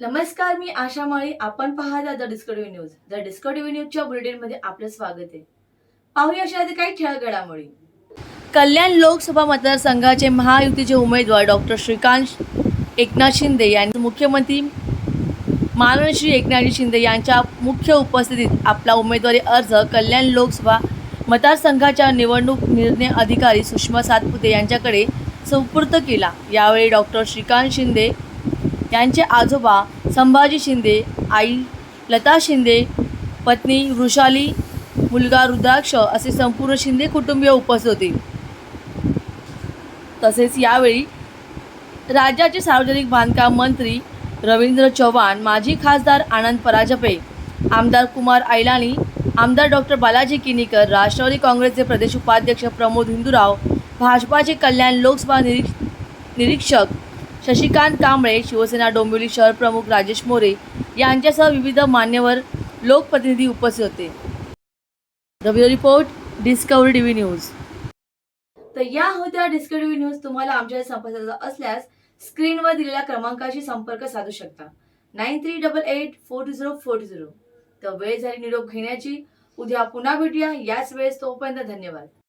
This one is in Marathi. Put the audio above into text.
नमस्कार मी आशा माळी. आपण पाहता the Discovery news. The Discovery न्यूजच्या बुलेटिनमध्ये आपलं स्वागत आहे. पाहूया अशा आधी काही ठळक घडामोडी कल्याण लोकसभा मतदारसंघाचे महायुतीचे उमेदवार डॉक्टर श्रीकांत एकनाथ शिंदे यांनी मुख्यमंत्री माननीय श्री एकनाथजी शिंदे यांच्या मुख्य उपस्थितीत आपला उमेदवारी अर्ज कल्याण लोकसभा मतदारसंघाच्या निवडणूक निर्णय अधिकारी सुषमा सातपुते यांच्याकडे सुपूर्द केला. यावेळी डॉक्टर श्रीकांत शिंदे यांचे आजोबा संभाजी शिंदे आई लता शिंदे पत्नी वृषाली मुलगा रुद्राक्ष असे संपूर्ण शिंदे कुटुंबीय उपस्थित होते. तसेच यावेळी राज्याचे सार्वजनिक बांधकाम मंत्री रवींद्र चव्हाण माजी खासदार आनंद पराजपे आमदार कुमार ऐलानी आमदार डॉक्टर बालाजी किनीकर राष्ट्रवादी काँग्रेसचे प्रदेश उपाध्यक्ष प्रमोद हिंदूराव भाजपाचे कल्याण लोकसभा निरीक्ष निरीक्षक शशिकांत कांबळे शिवसेना डोंबिवली शहर प्रमुख राजेश मोरे यांच्यासह विविध मान्यवर लोकप्रतिनिधी उपस्थित होते. Ravindra report Discovery TV news. तर या होत्या डिस्कवरी न्यूज तुम्हाला आमच्या संपर्काचा असल्यास स्क्रीनवर दिलेल्या क्रमांकाशी संपर्क साधू शकता. Nine three double eight four two zero four two zero. तर वेळ झाली निरोप घेण्याची. उद्या पुन्हा भेटूया. याच वेळेस तोपर्यंत धन्यवाद.